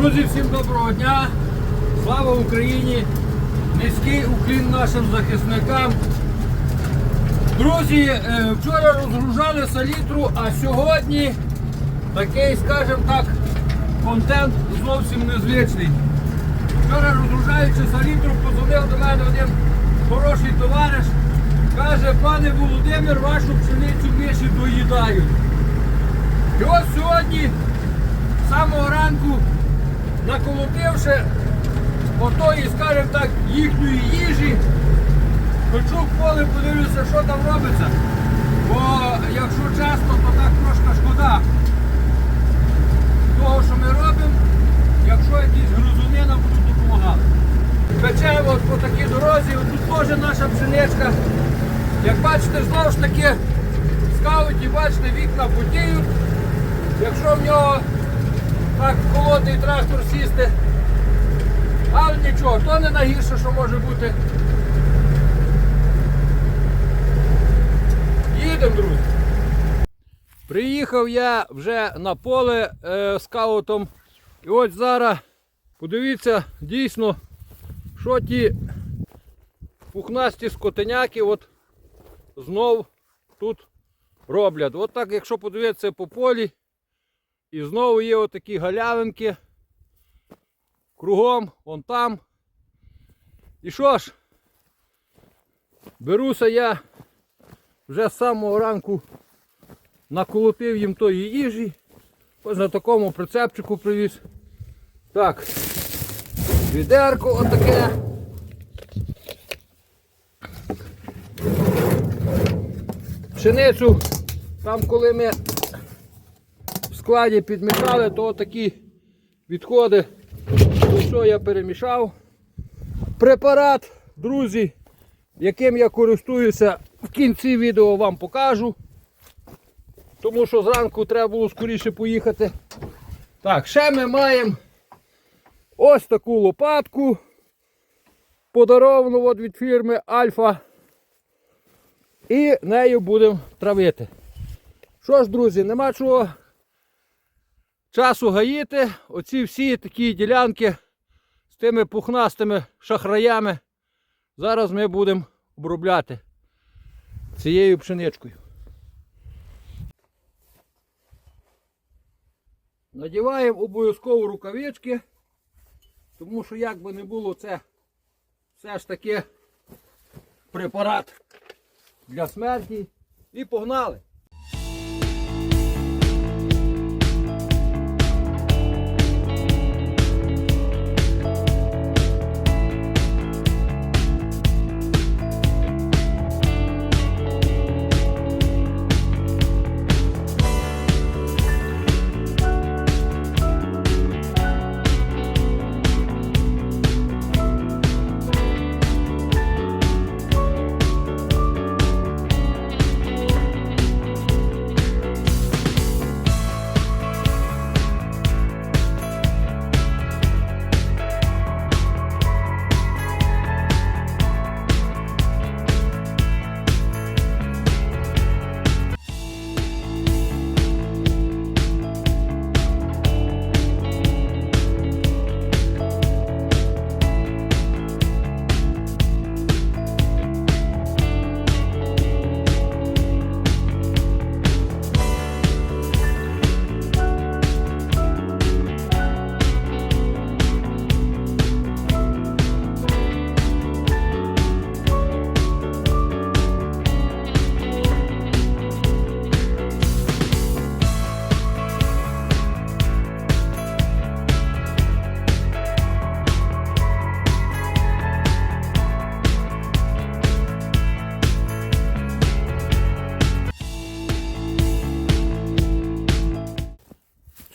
Друзі, всім доброго дня! Слава Україні! Низький уклін нашим захисникам. Друзі, е, вчора розгружали салітру, а сьогодні такий, скажімо так, контент зовсім незвичний. Вчора розгружаючи салітру, позвонив до мене один хороший товариш. Каже, пане Володимир, вашу пшеницю миші доїдають. І ось сьогодні, з самого ранку, наколотивши отої, скажімо так, їхньої їжі, хочу в поле подивлюся, що там робиться. Бо якщо чесно, то так трошки шкода того, що ми робимо, якщо якісь грузуни нам будуть допомагати. Печемо по такій дорозі, тут теж наша пшеничка. Як бачите, знову ж таки, в скауті, бачите, вікна потіють. Якщо в нього так холодний трактор сісти, але нічого, то не найгірше, що може бути. Їдемо, друзі. Приїхав я вже на поле е, скаутом. І ось зараз подивіться дійсно, що ті пухнасті скотиняки от знов тут роблять. От так, якщо подивитися по полі, і знову є отакі галявинки. Кругом, вон там. І що ж, беруся я вже з самого ранку наколотив їм тої їжі. Ось на такому прицепчику привіз. Так, відерко отаке. Пшеницю, там коли ми складі підмішали, то такі відходи, що я перемішав. Препарат, друзі, яким я користуюся, в кінці відео вам покажу. Тому що зранку треба було скоріше поїхати. Так, ще ми маємо ось таку лопатку. Подаровану от від фірми Альфа. І нею будемо травити. Що ж, друзі, нема чого часу гаїти. Оці всі такі ділянки з тими пухнастими шахраями. Зараз ми будемо обробляти цією пшеничкою. Надіваємо обов'язково рукавички, тому що як би не було, це все ж таки препарат для смерті. І погнали.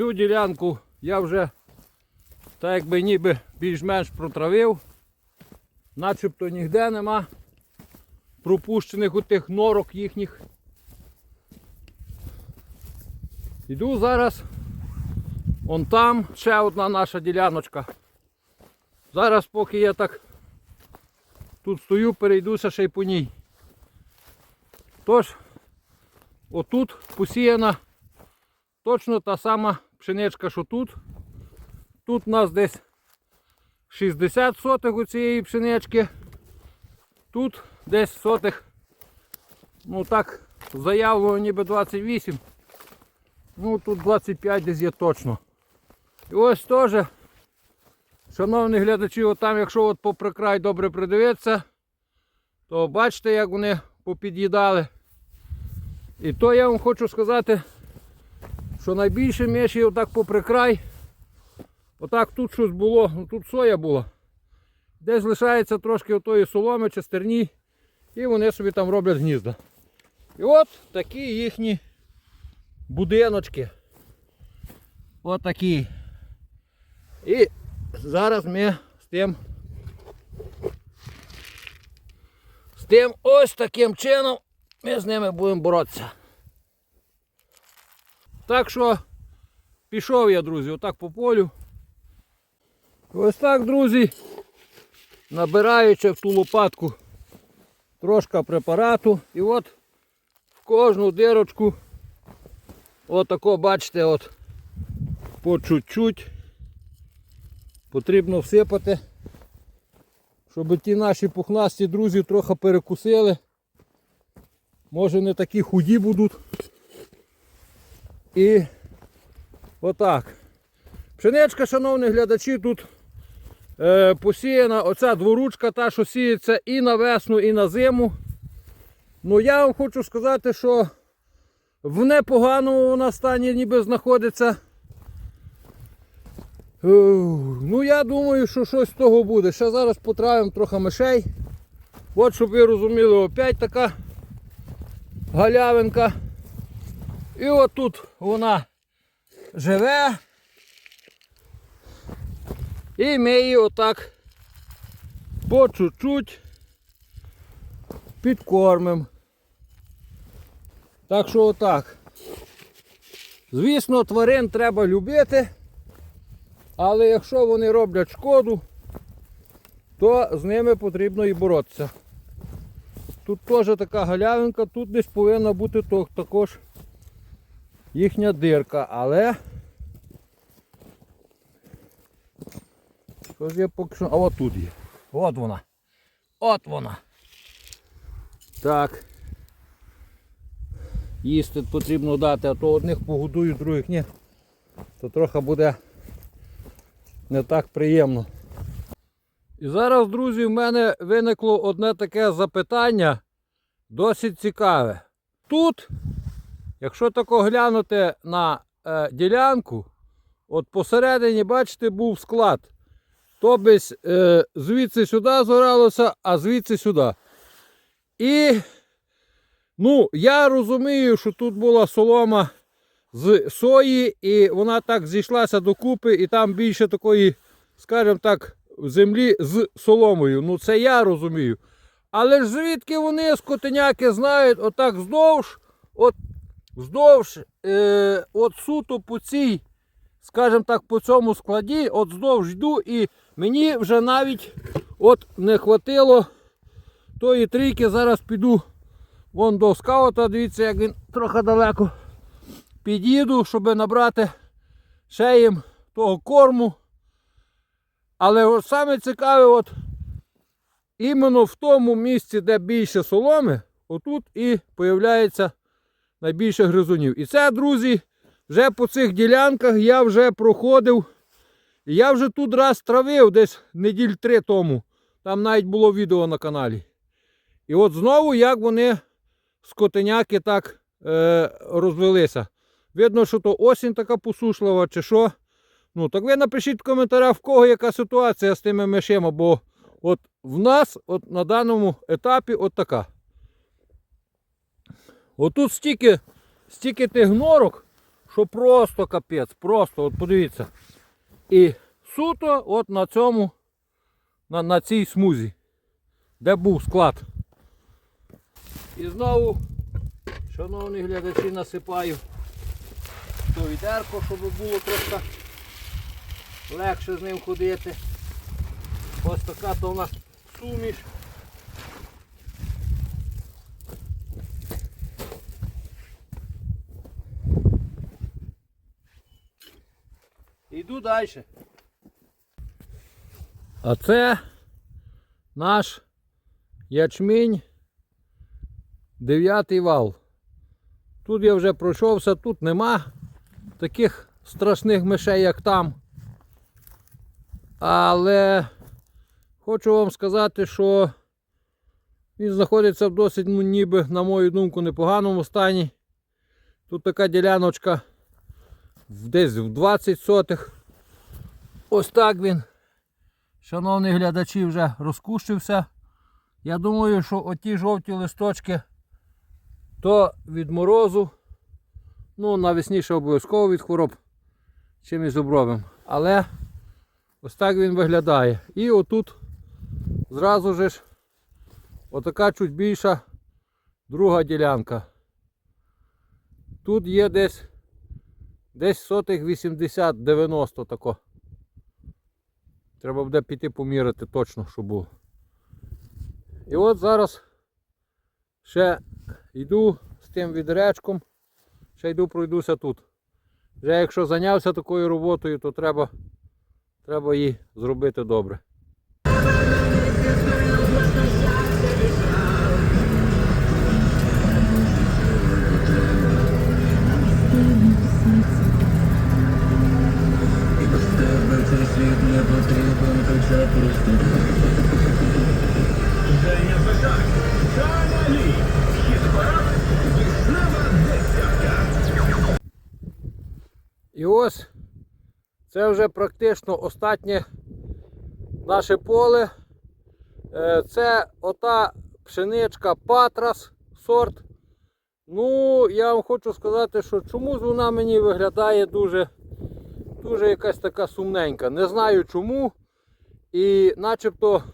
Цю ділянку я вже так якби ніби більш-менш протравив. Начебто ніде нема пропущених у тих норок їхніх. Іду зараз. Вон там ще одна наша діляночка. Зараз поки я так тут стою, перейдуся ще й по ній. Тож, отут посіяна точно та сама пшеничка, що тут. Тут у нас десь 60 сотих у цієї пшенички. Тут десь сотих, ну так, заявлено ніби 28. Ну тут 25 десь є точно. І ось теж, шановні глядачі, от якщо от попри край добре придивитися, то бачите, як вони попід'їдали. І то я вам хочу сказати, що найбільше міші отак попри край. Отак тут щось було, ну тут соя була. Десь лишається трошки отої соломи чи стерні, і вони собі там роблять гнізда. І от такі їхні будиночки. От такі. І зараз ми з тим з тим ось таким чином ми з ними будемо боротися. Так що пішов я, друзі, отак по полю. Ось так, друзі, набираючи в ту лопатку трошки препарату. І от в кожну дирочку отако, бачите, от по чуть-чуть потрібно всипати, щоб ті наші пухнасті друзі трохи перекусили. Може не такі худі будуть. І отак. Пшеничка, шановні глядачі, тут е, посіяна оця дворучка, та, що сіється і на весну, і на зиму. Ну я вам хочу сказати, що в непоганому вона стані ніби знаходиться. Ну я думаю, що щось з того буде. Ще зараз потравимо трохи мишей. От щоб ви розуміли, опять така галявинка. І от тут вона живе. І ми її отак по чуть-чуть підкормимо. Так що отак. Звісно, тварин треба любити, але якщо вони роблять шкоду, то з ними потрібно і боротися. Тут теж така галявинка, тут десь повинна бути також їхня дирка, але що ж я поки що. А от тут є. От вона. От вона. Так. Їсти потрібно дати, а то одних погодую, других ні. То трохи буде не так приємно. І зараз, друзі, в мене виникло одне таке запитання, досить цікаве. Тут, якщо тако глянути на е, ділянку, от посередині, бачите, був склад. То без е, звідси сюди зоралося, а звідси сюди. І ну, я розумію, що тут була солома з сої, і вона так зійшлася докупи, і там більше такої, скажімо так, землі з соломою. Ну це я розумію. Але ж звідки вони, скотиняки, знають, отак вздовж, от вздовж, е, от суто по цій, скажімо так, по цьому складі, от вздовж йду, і мені вже навіть от не хватило тої трійки. Зараз піду вон до скаута, дивіться, як він трохи далеко. Під'їду, щоб набрати ще їм того корму. Але от саме цікаве, от іменно в тому місці, де більше соломи, отут і появляється найбільше гризунів. І це, друзі, вже по цих ділянках я вже проходив. Я вже тут раз травив десь неділь три тому. Там навіть було відео на каналі. І от знову як вони скотиняки так е, розвелися. Видно, що то осінь така посушлива чи що. Ну, так ви напишіть в коментарях, в кого яка ситуація з тими мишима, бо от в нас от на даному етапі от така. Отут стільки, стільки тих норок, що просто капець, просто, от подивіться. І суто от на цьому, на, на цій смузі, де був склад. І знову, шановні глядачі, насипаю то відерко, щоб було трошки легше з ним ходити. Ось така то у нас суміш. Далі. А це наш ячмінь дев'ятий вал. Тут я вже пройшовся, тут нема таких страшних мишей, як там. Але хочу вам сказати, що він знаходиться в досить, ну, ніби, на мою думку, непоганому стані. Тут така діляночка десь в 20 сотих. Ось так він. Шановні глядачі, вже розкущився. Я думаю, що оті жовті листочки то від морозу. Ну, навесні ще обов'язково від хвороб чимось обробимо. Але ось так він виглядає. І отут зразу же ж отака чуть більша друга ділянка. Тут є десь десь сотих 80-90 тако. Треба буде піти поміряти точно, що було. І от зараз ще йду з тим відречком, ще йду пройдуся тут. Вже якщо зайнявся такою роботою, то треба, треба її зробити добре. Не потрібен, хоча просто Женя Петак, Каналі, десятка. І ось це вже практично останнє наше поле. Е, Це ота пшеничка Патрас сорт. Ну, я вам хочу сказати, що чомусь вона мені виглядає дуже, дуже якась така сумненька. Не знаю чому. І начебто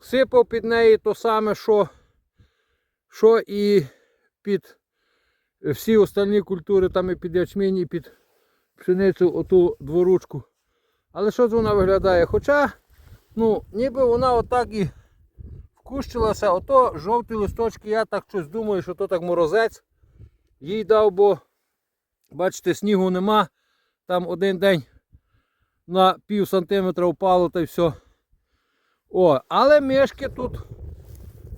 сипав під неї то саме, що, що і під всі остальні культури, там і під ячмінь, і під пшеницю оту дворучку. Але що вона виглядає? Хоча, ну, ніби вона отак і вкущилася, ото жовті листочки, я так щось думаю, що то так морозець їй дав, бо бачите, снігу нема. Там один день на пів сантиметра впало та й все. О, але мішки тут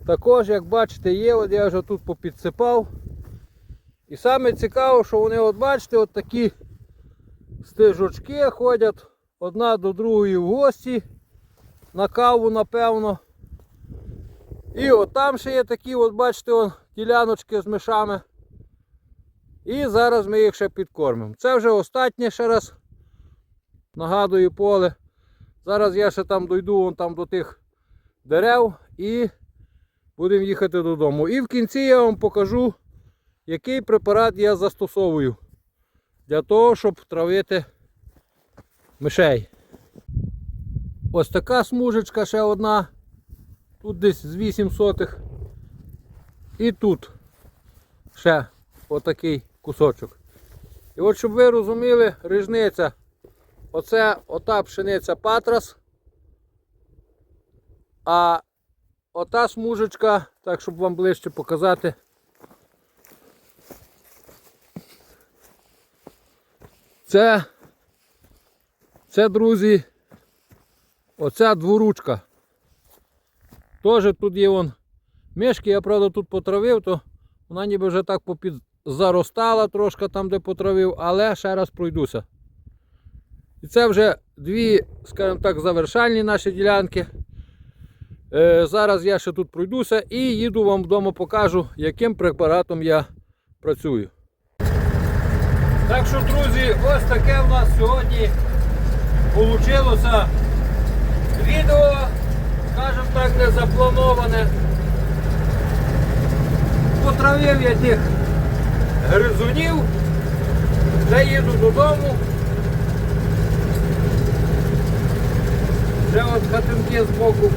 також, як бачите, є. От я вже тут попідсипав. І саме цікаво, що вони, от бачите, от такі стежочки ходять одна до другої в гості. На каву, напевно. І от там ще є такі, от бачите, от, діляночки з мишами. І зараз ми їх ще підкормимо. Це вже останнє ще раз. Нагадую поле. Зараз я ще там дойду вон там до тих дерев і будемо їхати додому. І в кінці я вам покажу який препарат я застосовую для того, щоб травити мишей. Ось така смужечка ще одна. Тут десь з 8 сотих. І тут ще отакий кусочок. І от щоб ви розуміли, різниця. Оце ота пшениця патрас. А ота смужечка, так щоб вам ближче показати. Це, це, друзі, оця дворучка. Теж тут є вон мішки, я правда тут потравив, то вона ніби вже так попід заростала трошки там, де потравив, але ще раз пройдуся. І це вже дві, скажімо так, завершальні наші ділянки. Е, зараз я ще тут пройдуся і їду вам вдома покажу, яким препаратом я працюю. Так що, друзі, ось таке в нас сьогодні вийшло відео, скажімо так, не заплановане. Потравив я тих гризунів, вже їду додому. Вже от хатинки з боку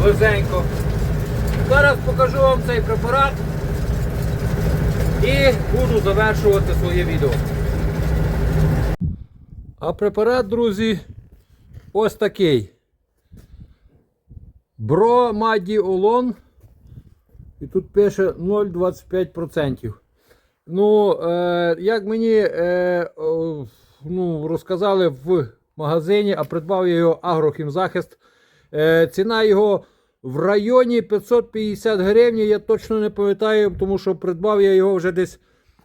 близенько. Зараз покажу вам цей препарат і буду завершувати своє відео. А препарат, друзі, ось такий. Бромадіолон. І тут пише 0,25%. Ну, е, як мені е, ну, розказали в магазині, а придбав його Агрохімзахист. Е, ціна його в районі 550 гривень. Я точно не пам'ятаю, тому що придбав я його вже десь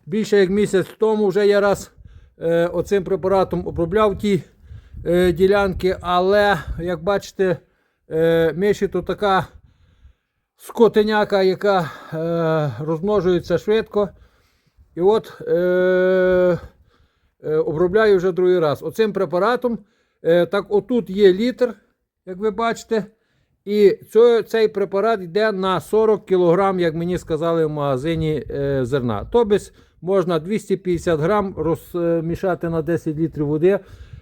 більше як місяць тому. Вже я раз е, оцим препаратом обробляв ті е, ділянки, але як бачите, е, миші то така скотиняка, яка е, розмножується швидко. І от е, е, обробляю вже другий раз. Оцим препаратом, е, так отут є літр, як ви бачите. І цей, цей препарат йде на 40 кг, як мені сказали в магазині е, зерна. Тобто можна 250 грам розмішати на 10 літрів води.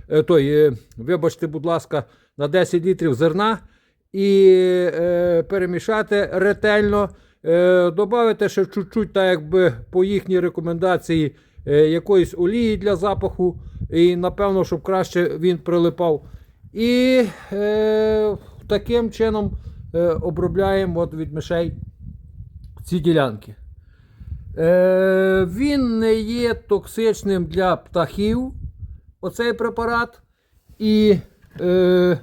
Е, той, е, вибачте, будь ласка, на 10 літрів зерна і е, перемішати ретельно. Е, Добавити ще чуть-чуть, так якби по їхній рекомендації, е, якоїсь олії для запаху. І напевно, щоб краще він прилипав. І е, таким чином е, обробляємо от від мишей ці ділянки. Е, він не є токсичним для птахів, оцей препарат, і е,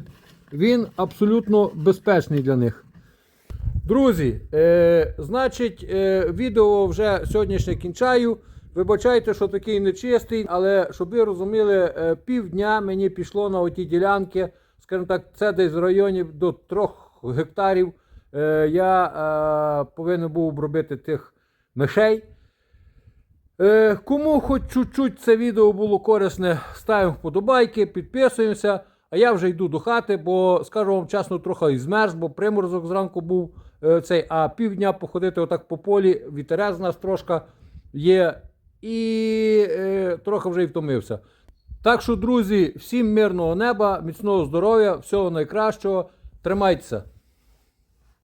він абсолютно безпечний для них. Друзі, е, значить, е, відео вже сьогоднішнє кінчаю. Вибачайте, що такий нечистий, але щоб ви розуміли, е, півдня мені пішло на оті ділянки. Скажімо так, це десь в районі до 3 гектарів. Е, я е, повинен був обробити тих мишей. Е, кому хоч чуть-чуть це відео було корисне, ставимо вподобайки, підписуємося. А я вже йду до хати, бо скажу вам чесно, трохи змерз, бо приморозок зранку був цей, а півдня походити отак по полі, вітерець у нас трошки є, і е, трохи вже й втомився. Так що, друзі, всім мирного неба, міцного здоров'я, всього найкращого. Тримайтеся!